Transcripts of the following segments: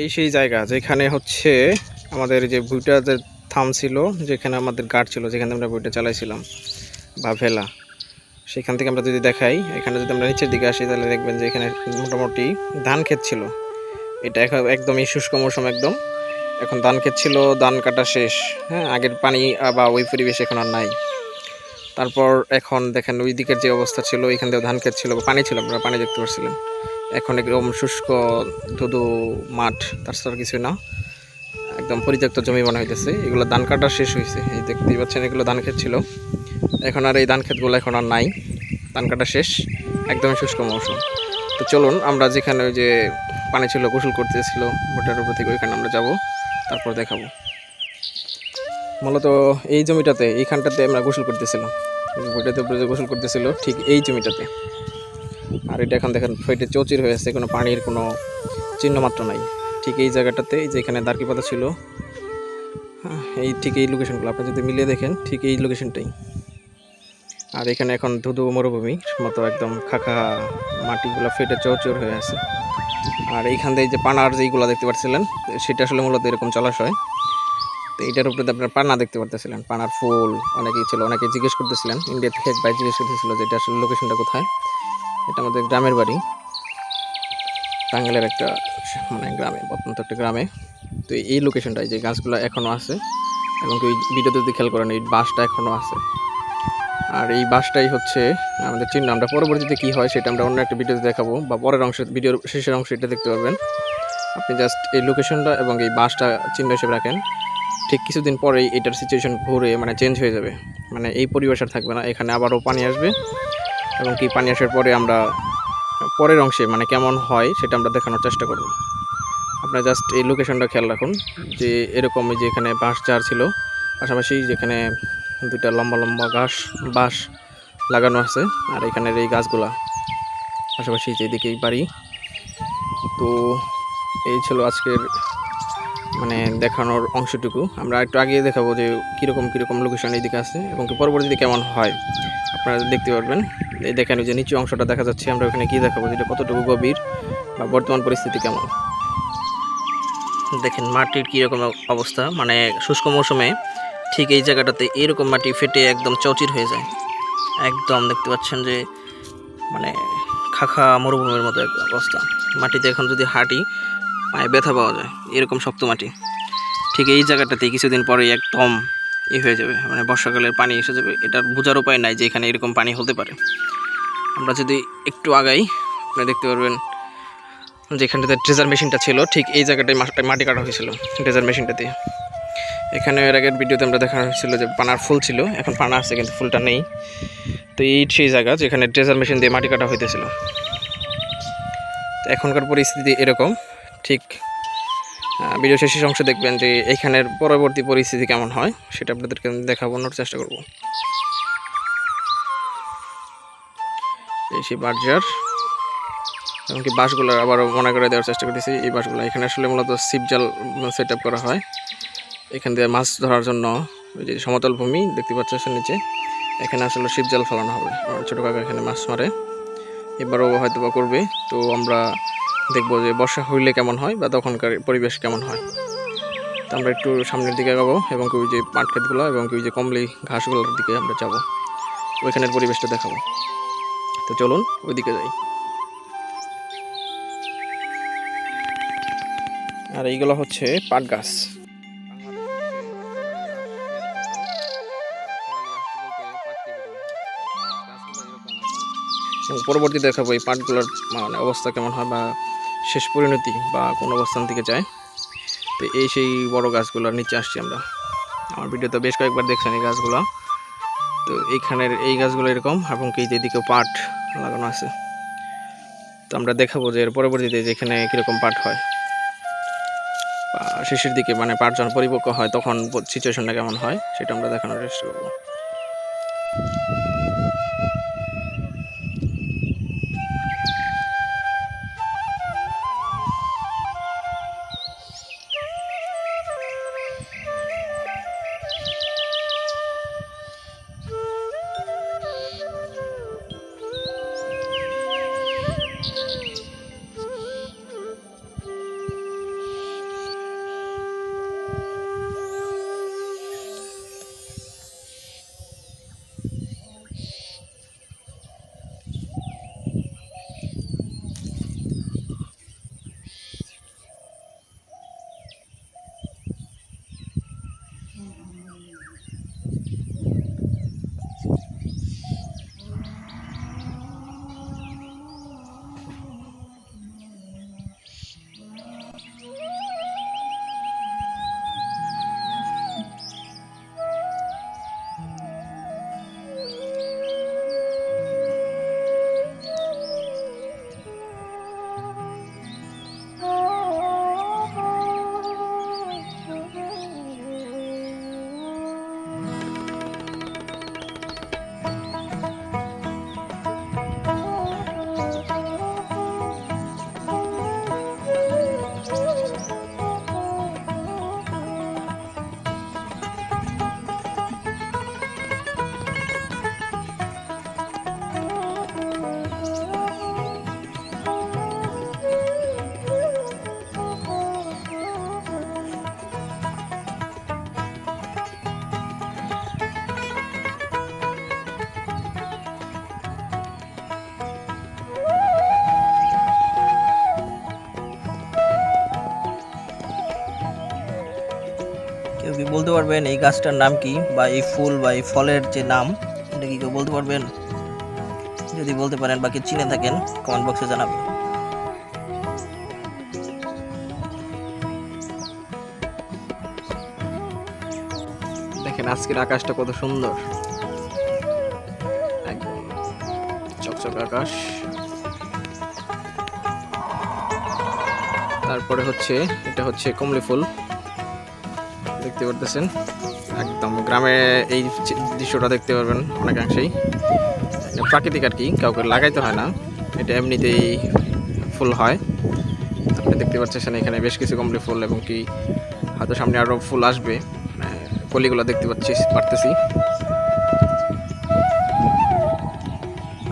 এই সেই জায়গা যেখানে হচ্ছে আমাদের যে বইটা যে থাম ছিল, যেখানে আমাদের গার্ড ছিল, যেখানে আমরা বইটা চালাইছিলাম, বা ভেলা। সেখান থেকে আমরা যদি দেখাই, এখানে যদি আমরা নিচের দিকে আসি, তাহলে দেখবেন যে এখানে মোটামুটি ধান ক্ষেত ছিল। এটা এখন একদমই শুষ্ক মৌসুম একদম। এখন ধান ক্ষেত ছিল, ধান কাটা শেষ। হ্যাঁ আগের পানি বা ওই পরিবেশ এখন আর নাই। তারপর এখন দেখেন ওই দিকের যে অবস্থা ছিল এখান থেকে ধান ক্ষেত ছিল, পানি ছিল আপনারা পানি দেখতে পাচ্ছিলেন এখন একদম শুষ্ক ধুধু মাঠ তাছাড়া কিছুই না। একদম পরিত্যক্ত জমি মনে হইতেছে। এগুলো ধান কাটা শেষ হয়েছে এই দেখতেই পাচ্ছেন এগুলো ধান ক্ষেত ছিল। এখন আর এই ধান ক্ষেতগুলো এখন আর নাই। ধান কাটা শেষ। একদমই শুষ্ক মৌসুম। তো চলুন, আমরা যেখানে ওই যে পানি ছিল, গোসল করতেছিল ভোটার উপর থেকে ওইখানে আমরা যাব, তারপর দেখাবো। মূলত এই জমিটাতে, এইখানটাতে আমরা গোসল করতেছিলাম। বইটাতে উপরে গোসল করতেছিল ঠিক এই জমিটাতে। আর এটা এখন দেখেন ফেটে চৌচির হয়ে আছে কোনো পানির কোনো চিহ্ন মাত্র নাই। ঠিক এই জায়গাটাতে এই যে এখানে দার্কি পাতা ছিল হ্যাঁ, এই ঠিক এই লোকেশনগুলো আপনি যদি মিলিয়ে দেখেন ঠিক এই লোকেশনটাই আর এখানে এখন ধুধু মরুভূমি মতো একদম খাখা মাটিগুলো ফেটে চৌচুর হয়ে আছে। আর এইখান দিয়ে যে পানার যেইগুলো দেখতে পাচ্ছিলেন সেটা আসলে মূলত এরকম জলাশয়। তো এটার উপরে আপনার পানা দেখতে পারতেছিলেন পানার ফুল অনেকেই ছিল অনেকে জিজ্ঞেস করতেছিলেন ইন্ডিয়া থেকে এক ভাই জিজ্ঞেস করতেছিল যে এটা আসলে লোকেশনটা কোথায়? এটা আমাদের গ্রামের বাড়ি, টাঙ্গাইলের একটা মানে গ্রামে অত্যন্ত একটা গ্রামে। তো এই লোকেশনটায় যে গাছগুলো এখনও আছে এবং ওই ভিডিওতে যদি খেয়াল করেন, এই বাসটা এখনও আছে। আর এই বাসটাই হচ্ছে আমাদের চিহ্ন। আমরা পরবর্তীতে কী হয় সেটা আমরা অন্য একটা ভিডিওতে দেখাবো বা পরের অংশ, ভিডিওর শেষের অংশ এটা দেখতে পারবেন। আপনি জাস্ট এই লোকেশনটা এবং এই বাসটা চিহ্ন হিসেবে রাখেন। ঠিক কিছুদিন পরেই এটার সিচুয়েশন ঘুরে মানে চেঞ্জ হয়ে যাবে। মানে এই পরিবেশ আর থাকবে না, এখানে আবারও পানি আসবে এবং কি পানি আসার পরে আমরা পরের অংশে মানে কেমন হয় সেটা আমরা দেখানোর চেষ্টা করব। আপনারা জাস্ট এই লোকেশনটা খেয়াল রাখুন যে এরকম যে এখানে বাঁশ চার ছিল, পাশাপাশি যেখানে দুইটা লম্বা লম্বা ঘাস, বাঁশ লাগানো আছে আর এখানের এই গাছগুলা। পাশাপাশি যেদিকে এই বাড়ি। তো এই ছিল আজকের মানে দেখানোর অংশটুকু। আমরা একটু আগে দেখাবো যে কীরকম কীরকম লোকেশন এইদিকে আছে এবং পরবর্তীতে কেমন হয়। আপনারা দেখতে পারবেন। এই দেখেন যে নিচু অংশটা দেখা যাচ্ছে। আমরা ওখানে কী দেখাবো যেটা কতটুকু গভীর বা বর্তমান পরিস্থিতি কেমন। দেখেন মাটির কীরকম অবস্থা। মানে শুষ্ক মৌসুমে ঠিক এই জায়গাটাতে এরকম মাটি ফেটে একদম চৌচির হয়ে যায়। একদম দেখতে পাচ্ছেন যে মানে খাখা মরুভূমির মতো অবস্থা। মাটিতে এখন যদি হাঁটি পায়ে ব্যথা পাওয়া যায়, এরকম শক্ত মাটি। ঠিক এই জায়গাটাতে কিছুদিন পরেই একদম ই হয়ে যাবে মানে বর্ষাকালের পানি এসে যাবে। এটার বোঝার উপায় নাই যে এখানে এরকম পানি হতে পারে। আমরা যদি একটু আগাই আপনি দেখতে পারবেন যেখানটাতে ট্রেজার মেশিনটা ছিল, ঠিক এই জায়গাটায় মাটি কাটা হয়েছিল ট্রেজার মেশিনটা দিয়ে এখানে এর আগের ভিডিওতে আমরা দেখানো হয়েছিল যে পানার ফুল ছিল, এখন পানা আছে কিন্তু ফুলটা নেই। তো এই সেই জায়গা যেখানে ট্রেজার মেশিন দিয়ে মাটি কাটা হইতেছিল। তো এখনকার পরিস্থিতি এরকম। ঠিক ভিডিও শেষের অংশ দেখবেন যে এখানের পরবর্তী পরিস্থিতি কেমন হয়, সেটা আপনাদেরকে দেখাবোনোর চেষ্টা করব। এই বার্জার এমনকি বাসগুলো আবারও মনে করে দেওয়ার চেষ্টা করতেছি, এই বাসগুলো এখানে আসলে মূলত সিপ জাল সেট আপ করা হয়। এখান দিয়ে মাছ ধরার জন্য ওই যে সমতল ভূমি, দেখতে পাচ্ছেন নিচে, এখানে আসলে শিব জাল ফেলানো হবে। আর ছোটো কাকা এখানে মাছ মারে। এবারও হয়তো বা করবে, তো আমরা দেখব যে বর্ষা হইলে কেমন হয় বা তখনকার পরিবেশ কেমন হয়। তো আমরা একটু সামনের দিকে যাব এবং কি ওই যে পাট ক্ষেতগুলো এবং কি ওই যে কমলি ঘাসগুলোর দিকে আমরা যাব। ওইখানের পরিবেশটা দেখাবো। তো চলুন ওইদিকে যাই। আর এইগুলো হচ্ছে পাট গাছ। পরবর্তী দেখাবো এই পাটগুলোর মানে অবস্থা কেমন হয় বা শেষ পরিণতি বা কোন অবস্থান থেকে যায়। তো এই সেই বড় গাছগুলোর নিচে আসছি আমরা। আমার ভিডিওতে বেশ কয়েকবার দেখছেন এই গাছগুলো। তো এইখানের এই গাছগুলো এরকম এবং কি যেদিকেও পাট লাগানো আছে। তো আমরা দেখাবো যে এর পরবর্তীতে যেখানে কীরকম পাট হয়। শেষের দিকে মানে পাট যখন পরিপক্ক হয়, তখন সিচুয়েশনটা কেমন হয়, সেটা আমরা দেখানোর চেষ্টা করব। পারবেন এই গাছটার নাম কি বা এই ফুল বা এই ফলের যে নাম, এটা কি কেউ বলতে পারবেন? যদি বলতে পারেন বা কেউ চিনে থাকেন কমেন্ট বক্সে জানাবেন। দেখেন, আজকের আকাশটা কত সুন্দর। চকচক আকাশ। তারপরে হচ্ছে, এটা হচ্ছে কমলি ফুল। দেখতে পারতেছেন। একদম গ্রামে এই দৃশ্যটা দেখতে পারবেন অনেকাংশেই। প্রাকৃতিক আর কি, কাউকে লাগাইতে হয় না। এটা এমনিতেই ফুল হয়। আপনি দেখতে পাচ্ছেন এখানে বেশ কিছু কমলি ফুল এবং কি হয়তো সামনে আরও ফুল আসবে। মানে কলিগুলো দেখতে পাচ্ছি, পারতেছি।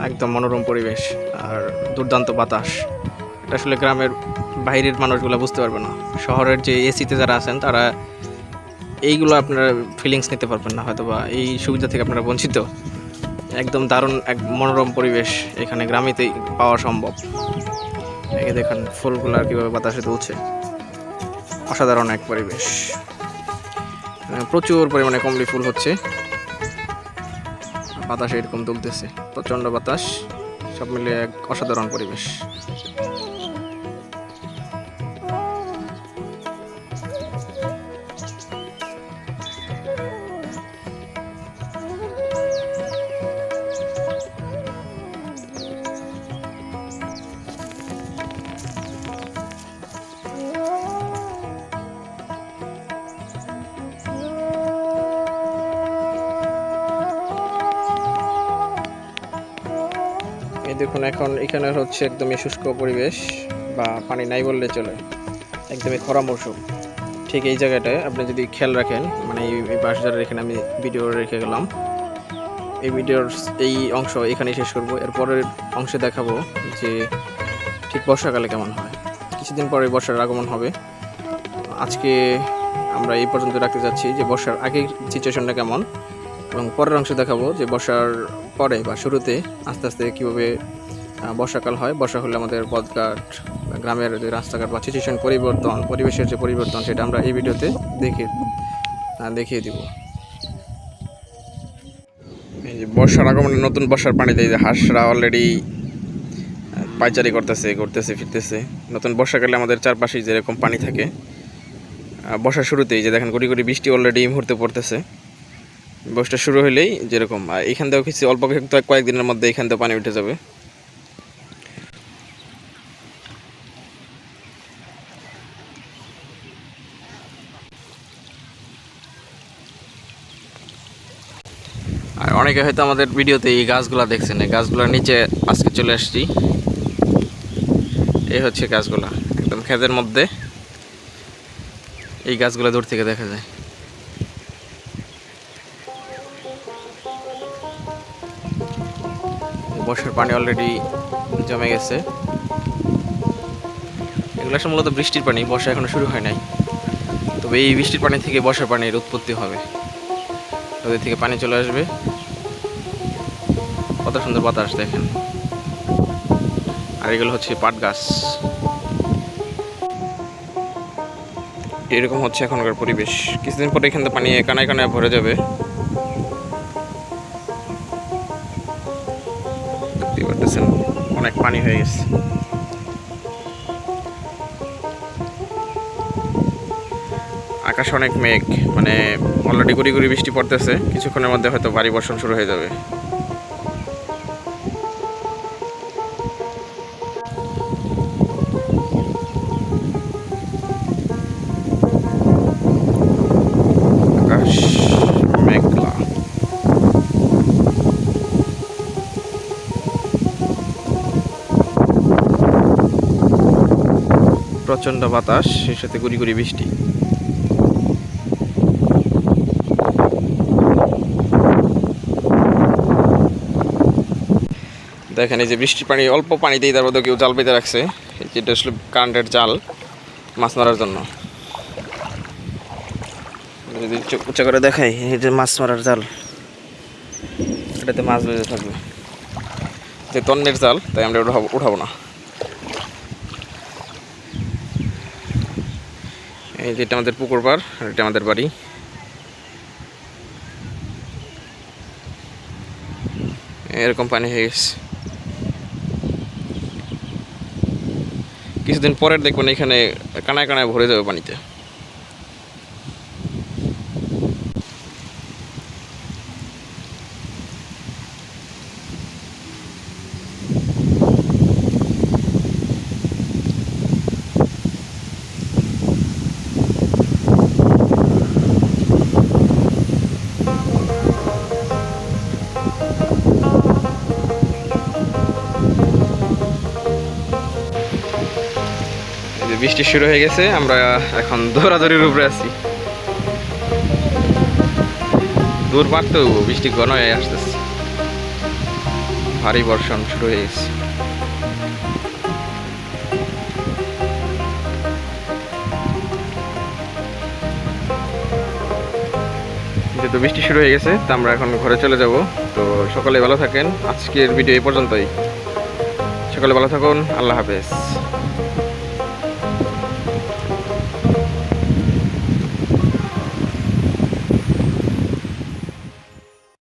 একদম মনোরম পরিবেশ আর দুর্দান্ত বাতাস। এটা আসলে গ্রামের বাইরের মানুষগুলো বুঝতে পারবে না। শহরের যে এসিতে যারা আছেন, তারা এইগুলো আপনারা ফিলিংস নিতে পারবেন না হয়তো বা এই সুবিধা থেকে আপনারা বঞ্চিত। একদম দারুণ এক মনোরম পরিবেশ এখানে গ্রামেতেই পাওয়া সম্ভব। যে দেখেন, ফুলগুলো আর কীভাবে বাতাসে তুলছে অসাধারণ এক পরিবেশ। প্রচুর পরিমাণে কমলি ফুল হচ্ছে। বাতাসে এরকম তুলতেছে প্রচণ্ড বাতাস। সব মিলিয়ে এক অসাধারণ পরিবেশ। দেখুন, এখন এখানে হচ্ছে একদমই শুষ্ক পরিবেশ বা পানি নাই বললে চলে। একদমই খরা মৌসুম ঠিক এই জায়গাটায় আপনি যদি খেয়াল রাখেন মানে এই এই বাঁশঝাড়ের এখানে আমি ভিডিও রেখে গেলাম। এই ভিডিওর এই অংশ এখানেই শেষ করব। এরপরের অংশে দেখাবো যে ঠিক বর্ষাকালে কেমন হয়। কিছুদিন পরে বর্ষার আগমন হবে। আজকে আমরা এই পর্যন্ত রাখতে যাচ্ছি যে বর্ষার আগের সিচুয়েশনটা কেমন। এবং পরের অংশে দেখাবো যে বর্ষার পরে বা শুরুতে আস্তে আস্তে কীভাবে বর্ষাকাল হয়। বর্ষা হলে আমাদের পথঘাট গ্রামের যে রাস্তাঘাট বা সিচুয়েশন পরিবর্তন, পরিবেশের যে পরিবর্তন, সেটা আমরা এই ভিডিওতে দেখে দেখিয়ে দিব। এই যে বর্ষার আগমনে নতুন বর্ষার পানিতে এই যে হাঁসরা অলরেডি পাইচারি করতেছে, ঘুরতেছে, ফিরতেছে। নতুন বর্ষাকালে আমাদের চারপাশে যেরকম পানি থাকে বর্ষার শুরুতেই যে দেখেন গুড়ি গুড়ি বৃষ্টি অলরেডি এই মুহূর্তে পড়তেছে। বর্ষা শুরু হলেই যেরকম, আর এখান থেকেও কিছু অল্প কয়েকদিনের মধ্যে এখান থেকে পানি উঠে যাবে। আর অনেকে হয়তো আমাদের ভিডিওতে এই গাছগুলা দেখছেন, এই গাছগুলোর নিচে আজকে চলে আসছি। এই হচ্ছে গাছগুলা, একদম ক্ষেতের মধ্যে। এই গাছগুলো দূর থেকে দেখা যায়। বর্ষার পানি অলরেডি জমে গেছে। এগুলো আসলে মূলত বৃষ্টির পানি, বর্ষা এখনও শুরু হয় নাই। তবে এই বৃষ্টির পানি থেকে বর্ষার পানির উৎপত্তি হবে। ওদের থেকে পানি চলে আসবে। কত সুন্দর বাতাস দেখেন। আর এগুলো হচ্ছে পাট গাছ। এরকম হচ্ছে এখনকার পরিবেশ। কিছুদিন পরে এখান থেকে পানি কানায় কানায় ভরে যাবে। পানি হয়ে গেছে। আকাশে অনেক মেঘ মানে অলরেডি গুড়ি গুড়ি বৃষ্টি পড়তেছে, কিছুক্ষণের মধ্যে হয়তো ভারী বর্ষণ শুরু হয়ে যাবে। প্রচণ্ড বাতাস, সেই সাথে গুড়ি গুড়ি বৃষ্টি। দেখেন, এই যে বৃষ্টির পানি, অল্প পানিতেই তার মধ্যে কেউ জাল পেতে রাখছে। যেটা আসলে কারেন্টের জাল, মাছ মারার জন্য। যদি উঁচা করে দেখাই যে মাছ মারার জাল। এটাতে মাছ বেঁধে থাকবে। যে তন্নের জাল, তাই আমরা উঠাবো না। এই যে এটা আমাদের পুকুর পার আর এটা আমাদের বাড়ি। এরকম পানি হয়ে গেছে। কিছুদিন পরের দেখবেন এখানে কানায় কানায় ভরে যাবে পানিতে। বৃষ্টি শুরু হয়ে গেছে, আমরা এখন দৌড়াদৌড়ির উপরে আছি। দূর পারতেও বৃষ্টি ঘন হয়ে আসতেছে। ভারী বর্ষণ শুরু হয়ে গেছে। যেহেতু বৃষ্টি শুরু হয়ে গেছে, তো আমরা এখন ঘরে চলে যাব। তো সকালে ভালো থাকেন। আজকের ভিডিও এই পর্যন্তই। সকালে ভালো থাকুন। আল্লাহ হাফেজ।